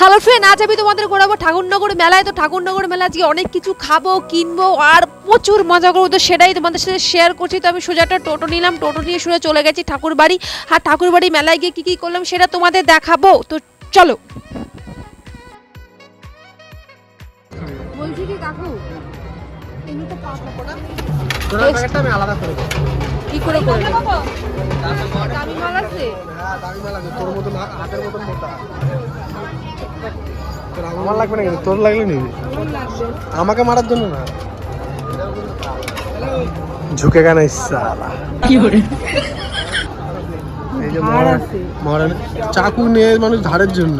Hello friend আজ আমি তোমাদের ঘোরাবো ঠাকুরনগর মেলায়। তো ঠাকুরনগর মেলা আজকে অনেক কিছু খাব কিনবো আর প্রচুর মজা করব। তো সেটাই তোমাদের সাথে শেয়ার করছি। তো আমি সোজা একটা টোটো নিলাম টোটো নিয়ে সোজা চলে গেছি ঠাকুর বাড়ি আর ঠাকুর বাড়ি মেলায় গিয়ে কী কী করলাম সেটা তোমাদের দেখাবো। তো চলো। বলছি কি কাকু? তোরা প্যাকেটটা আমি আলাদা করে কি করে করবে দামি মাল আছে। হ্যাঁ দামি মাল আছে। তোর মতন হাতের মতন মোটা। তোর আমার লাগবে না কিন্তু তোর লাগলে নিবি? আমাকে মারার জন্য না? ঝুঁকে কেন সালা এই যে মহারাজ মহারাজ চাকু নিয়ে মানুষ ধারের জন্য।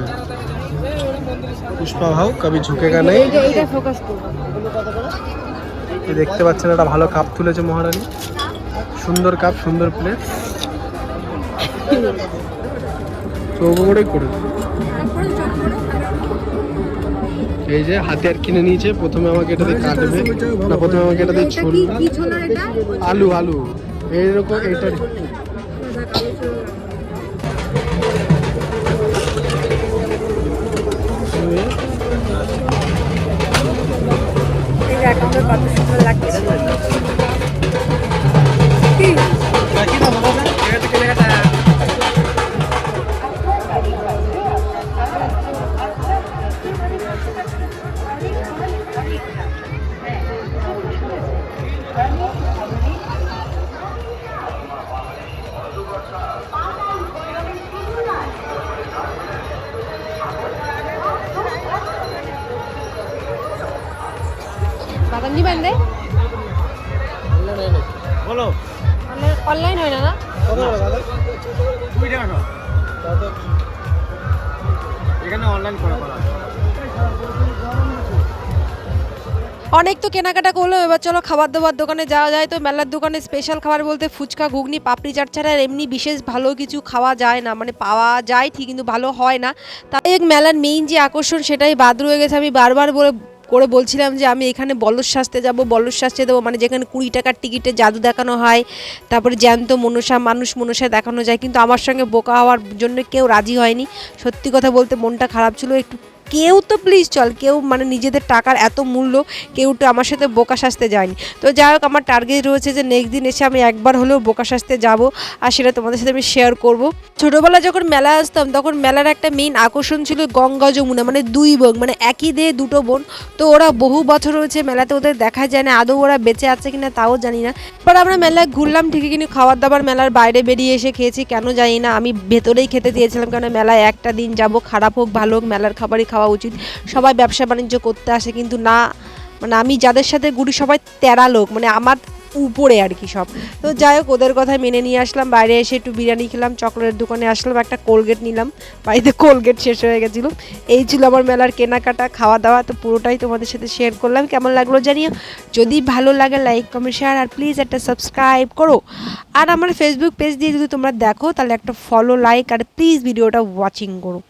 পুষ্পা ভাও কবি ঝুঁকে গা নেই দেখতে পাচ্ছেন একটা ভালো কাপ তুলেছে মহারানী। সুন্দর কাপ সুন্দর প্লেট চৌকো করেই করে এই যে হাতে আর কিনে নিয়েছে প্রথমে আমাকে এটা দিয়ে কাটবে না প্রথমে আমাকে এটা দিয়ে এটা? আলু আলু। এইরকম অ্যাকাউন্টে কত সুন্দর লাগছে। দিবেন রে বলো। অনলাইন হয় না না? এখানে অনলাইন করা করা। অনেক তো কেনাকাটা করল এবার চলো খাবার দাবার দোকানে যাওয়া যায়। তো মেলার দোকানে স্পেশাল খাবার বলতে ফুচকা, ঘুগনি, পাপড়ি চাট ছাড়া এমনি বিশেষ ভালো কিছু খাওয়া যায় না। মানে পাওয়া যায় ঠিক কিন্তু ভালো হয় না। তাই এক মেলার মেইন যে আকর্ষণ সেটাই বাদ রয়ে গেছে। আমি বারবার বলে, করে বলছিলাম যে আমি এখানে বলস শাস্তে যাব বলস দেবো। মানে যেখানে কুড়ি টাকার টিকিটে জাদু দেখানো হয়, তারপরে জ্যান্ত মনসা, মানুষ মনসা দেখানো যায়। কিন্তু আমার সঙ্গে বোকা হওয়ার জন্য কেউ রাজি হয়নি। সত্যি কথা বলতে মনটা খারাপ ছিল। একটু কেউ তো প্লিজ চল, কেউ মানে নিজেদের টাকার এত মূল্য কেউ তো আমার সাথে বোকা সাজতে যায়নি। তো যাই হোক, আমার টার্গেট রয়েছে যে নেক্সট দিন এসে আমি একবার হলেও বোকা সাজতে যাব আর সেটা তোমাদের সাথে আমি শেয়ার করব। ছোটোবেলা যখন মেলা আসতাম, তখন মেলার একটা মেইন আকর্ষণ ছিল গঙ্গা যমুনা মানে দুই বোন মানে একই দেহে দুটো বোন। তো ওরা বহু বছর হয়েছে মেলাতে, ওদের দেখা যায় না, আদৌ ওরা বেঁচে আছে কিনা তাও জানি না। এবার আমরা মেলায় ঘুরলাম, ঠিকই কিন্তু খাবার দাবার মেলার বাইরে বেরিয়ে এসে খেয়েছি, কেন জানি না, আমি ভেতরেই খেতে দিয়েছিলাম কারণ মেলায় একটা দিন যাব, খারাপ হোক, ভালো হোক, মেলার খাবারই খাওয়া উচিত। সবাই ব্যবসা বাণিজ্য করতে আসে, কিন্তু না মানে আমি যাদের সাথে গুড়ি সবাই তেরা লোক। মানে আমার উপরে আর কি সব। তো যাই হোক, ওদের কথা মেনে নিয়ে আসলাম। বাইরে এসে একটু বিরিয়ানি খেলাম, চকলেটের দোকানে আসলাম, একটা কোলগেট নিলাম। বাড়িতে কোলগেট শেষ হয়ে গেছিল। এই ছিল আমার মেলার কেনাকাটা খাওয়া দাওয়া তো পুরোটাই তোমাদের সাথে শেয়ার করলাম। কেমন লাগল জানিও? যদি ভালো লাগে লাইক কমেন্ট শেয়ার আর প্লিজ একটা সাবস্ক্রাইব করো। আর আমার ফেসবুক পেজ দিয়ে যদি তোমরা দেখো, তাহলে একটা ফলো লাইক আর প্লিজ ভিডিওটা ওয়াচিং করো।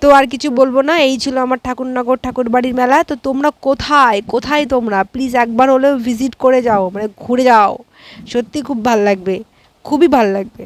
তো আর কিছু বলব না, এই ছিল আমার ঠাকুরনগর ঠাকুর বাড়ির মেলা। তো তোমরা কোথায় কোথায় তোমরা? প্লিজ একবার হলেও ভিজিট করে যাও মানে ঘুরে যাও। সত্যি খুব ভালো লাগবে। খুবই ভালো লাগবে।